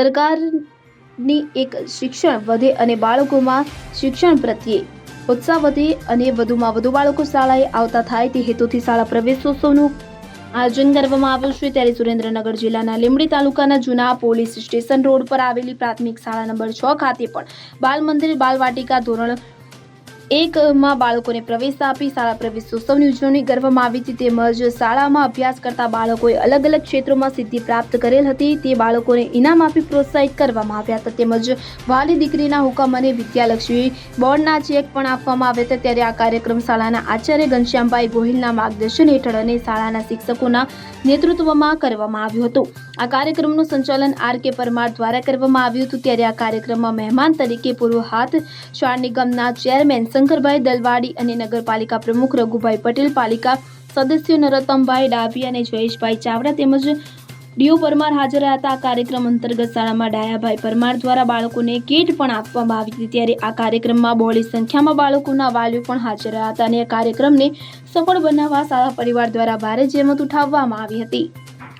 સરકારની એક શિક્ષણ વધે અને બાળકોમાં શિક્ષણ પ્રત્યે ઉત્સાહ વધે અને વધુમાં વધુ બાળકો શાળાએ આવતા થાય તે હેતુથી શાળા પ્રવેશોત્સવનું આયોજન કરવામાં આવ્યું છે. ત્યારે સુરેન્દ્રનગર જિલ્લાના લીંબડી તાલુકાના જૂના પોલીસ સ્ટેશન રોડ પર આવેલી પ્રાથમિક શાળા નંબર છ ખાતે પણ બાલ મંદિર બાલવાટિકા ધોરણ એકમાં બાળકોને પ્રવેશ આપી શાળા પ્રવેશોત્સવની ઉજવણી કરવામાં આવી હતી. તેમજ શાળામાં અભ્યાસ કરતા બાળકોએ અલગ અલગ ક્ષેત્રોમાં સિદ્ધિ પ્રાપ્ત કરેલ હતી. તે બાળકોને ઇનામ આપી પ્રોત્સાહિત કરવામાં આવ્યા હતા. તેમજ વાલી દીકરીના હુકમ અને વિદ્યાલક્ષ્મી બોર્ડના ચેક પણ આપવામાં આવ્યા હતા. ત્યારે આ કાર્યક્રમ શાળાના આચાર્ય ઘનશ્યામભાઈ ગોહિલના માર્ગદર્શન હેઠળ અને શાળાના શિક્ષકોના નેતૃત્વમાં કરવામાં આવ્યું હતું. આ કાર્યક્રમનું સંચાલન આર કે પરમાર દ્વારા કરવામાં આવ્યું હતું. ત્યારે આ કાર્યક્રમમાં મહેમાન તરીકે પૂર્વ હાથ શાળ નિગમના ચેરમેન શંકરભાઈ દલવાડી અને નગરપાલિકા પ્રમુખ રઘુભાઈ પટેલ, પાલિકા સદસ્યો નરોત્તમભાઈ ડાભી અને જયેશભાઈ ચાવડા તેમજ ડીઓ પરમાર હાજર હતા. આ કાર્યક્રમ અંતર્ગત શાળામાં ડાયાભાઈ પરમાર દ્વારા બાળકોને કીટ પણ આપવામાં આવી હતી. ત્યારે આ કાર્યક્રમમાં બહોળી સંખ્યામાં બાળકોના વાલીઓ પણ હાજર રહ્યા હતા અને આ કાર્યક્રમને સફળ બનાવવા શાળા પરિવાર દ્વારા ભારે જહેમત ઉઠાવવામાં આવી હતી.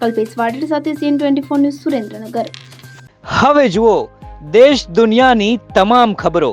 કલ્પેશ વાડેર સાથે CN twenty four news Surendranagar. હવે જુઓ, દેશ દુનિયાની તમામ ખબરો.